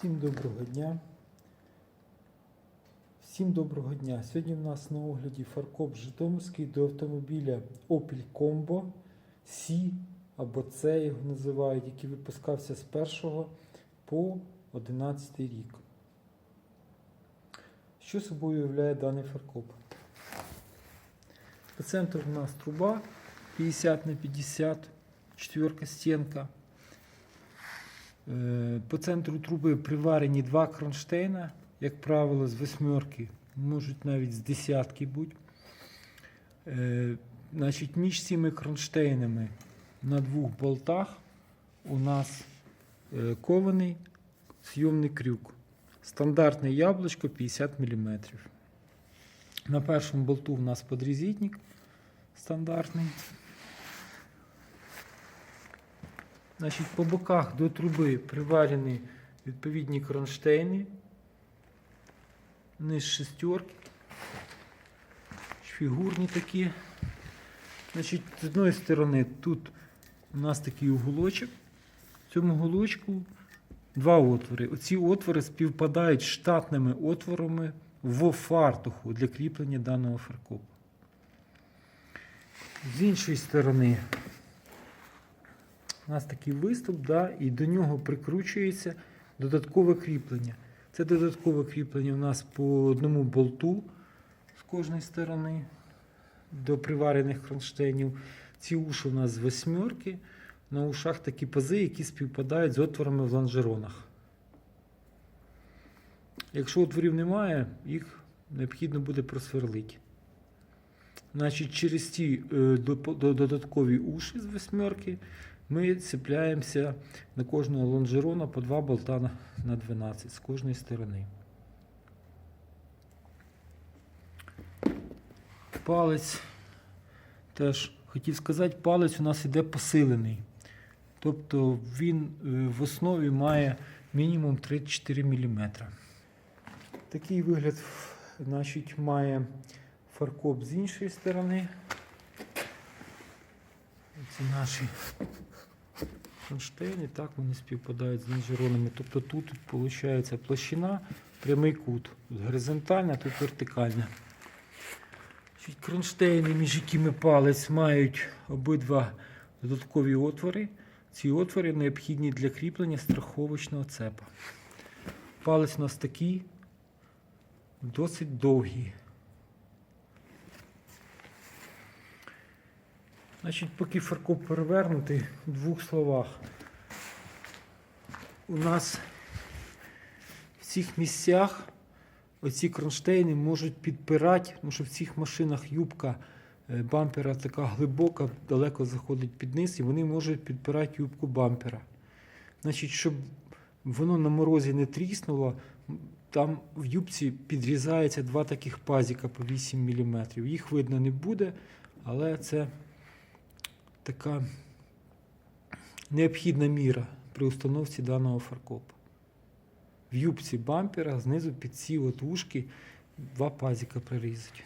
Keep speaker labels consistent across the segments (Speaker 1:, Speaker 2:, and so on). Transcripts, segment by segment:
Speaker 1: Всім доброго дня. Всім доброго дня. Сьогодні в нас на огляді фаркоп Житомирський до автомобіля Opel Combo C або C його називають, який випускався з 1 по 11 рік. Що собою уявляє даний фаркоп? По центру в нас труба 50 на 50, четверка стінка. Е, По центру труби приварені два кронштейна, як правило, з восьмерки, можуть навіть з десятки бути. Е, Значить, між цими кронштейнами на двох болтах у нас е, кований зйомний крюк. Стандартне яблучко 50 мм. На першому болту у нас подрізітник стандартний. Значить, по боках до труби приварені відповідні кронштейни. Низ шестерки. Фігурні такі. Значить, з одної сторони тут у нас такий уголочок. В цьому уголочку два отвори. Оці отвори співпадають штатними отворами в фартуху для кріплення даного фаркопу. З іншої сторони у нас такий виступ, да, і до нього прикручується додаткове кріплення. Це додаткове кріплення у нас по одному болту з кожної сторони до приварених кронштейнів. Ці уші у нас з восьмерки. На ушах такі пази, які співпадають з отворами в лонжеронах. Якщо отворів немає, їх необхідно буде просверлити. Значить, через ті е, додаткові уші з восьмерки ми цепляємося на кожного лонжерона по два болта на, на 12 з кожної сторони. Палець теж хотів сказати, палець у нас іде посилений. Тобто він е, в основі має мінімум 3-4 мм. Такий вигляд значить, має фаркоп з іншої сторони. Це наші кронштейни, так вони співпадають з лонжеронами. Тобто тут виходить площина, прямий кут. Горизонтальна, тут вертикальна. Кронштейни, між якими палець, мають обидва додаткові отвори. Ці отвори необхідні для кріплення страховочного цепа. Палець у нас такий, досить довгий. Значить, поки фаркоп перевернутий, в двох словах. У нас в цих місцях оці кронштейни можуть підпирати, тому що в цих машинах юбка е, бампера така глибока, далеко заходить під низ, і вони можуть підпирати юбку бампера. Значить, щоб воно на морозі не тріснуло, там в юбці підрізається два таких пазіка по 8 мм. Їх видно не буде, але це така необхідна міра при установці даного фаркопа. В юбці бампера знизу під ці от два пазіка прирізать.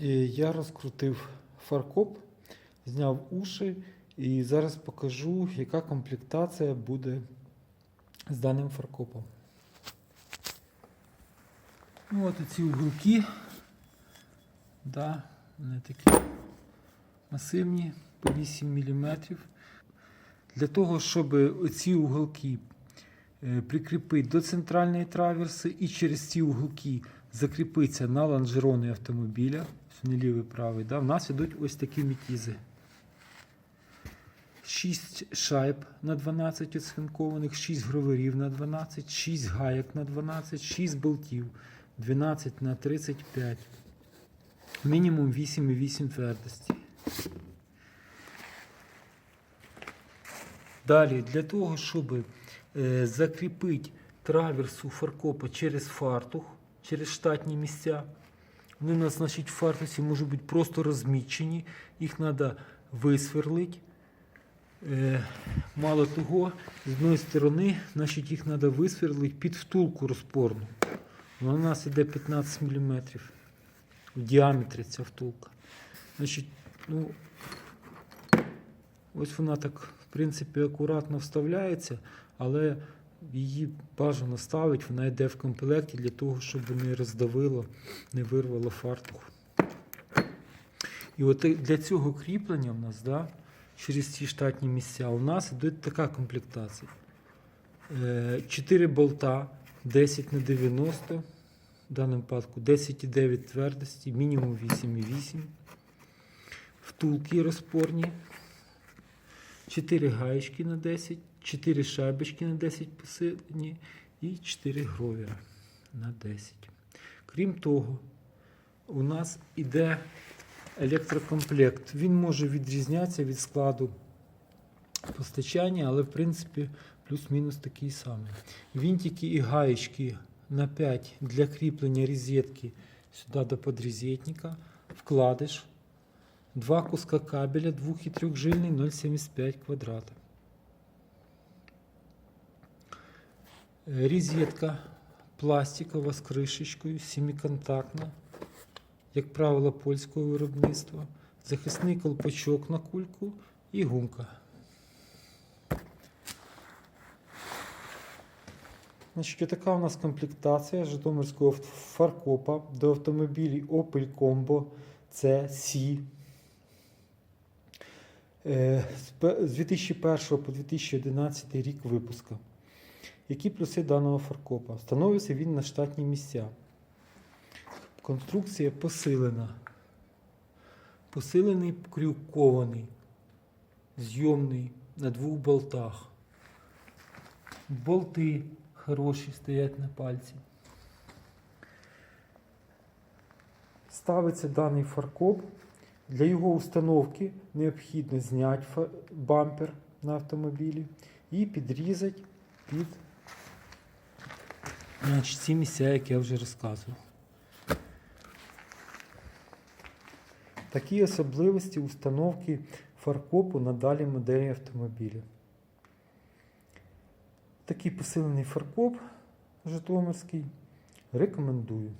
Speaker 1: Е, Я розкрутив фаркоп, зняв уші і зараз покажу, яка комплектація буде з даним фаркопом. Ну, от ці уголки. Да, вони такі масивні по 8 мм. Для того, щоб оці уголки е, прикріпити до центральної траверси і через ці уголки закріпитися на лонжерони автомобіля, не лівий правий, да, в нас ідуть ось такі мітізи. 6 шайб на 12 оцинкованих, 6 гроверів на 12, 6 гаяк на 12, 6 болтів 12 на 35. Мінімум 8,8 твердості. Далі, для того, щоб е, закріпити траверсу фаркопа через фартух, через штатні місця, вони у нас значить, в фартусі можуть бути просто розмічені, їх треба висверлити. Е, мало того, з одної сторони, значить, їх треба висверлити під втулку розпорну. Вона у нас іде 15 мм в діаметрі ця втулка. Значить, ну, Ось вона так, в принципі, акуратно вставляється, але її бажано ставити, вона йде в комплекті для того, щоб не роздавило, не вирвало фартух. І от для цього кріплення в нас, да, через ці штатні місця, у нас йде така комплектація. 4 болта 10 на 90, в даному випадку 10,9 твердості, мінімум 8,8. Втулки розпорні. 4 гаєчки на 10, 4 шайбочки на 10 посилені і 4 гровера на 10. Крім того, у нас іде електрокомплект. Він може відрізнятися від складу постачання, але в принципі плюс-мінус такий самий. Вінтики і гаєчки на 5 для кріплення розетки сюди до подрозетника, вкладиш. Два куска кабеля 2 і 3 жильний 0,75 квадрата. Розетка пластикова з кришечкою, семиконтактна, як правило, польського виробництва, захисний колпачок на кульку і гумка. Значить, така у нас комплектація Житомирського фаркопа до автомобілів Opel Combo C. Е, з 2001 по 2011 рік випуску. Які плюси даного фаркопа? Встановився він на штатні місця. Конструкція посилена. Посилений крюкований, зйомний на двох болтах. Болти хороші стоять на пальці. Ставиться даний фаркоп. Для його установки необхідно зняти бампер на автомобілі і підрізати під значить, ці місця, які я вже розказував. Такі особливості установки фаркопу на далі моделі автомобіля. Такий посилений фаркоп Житомирський рекомендую.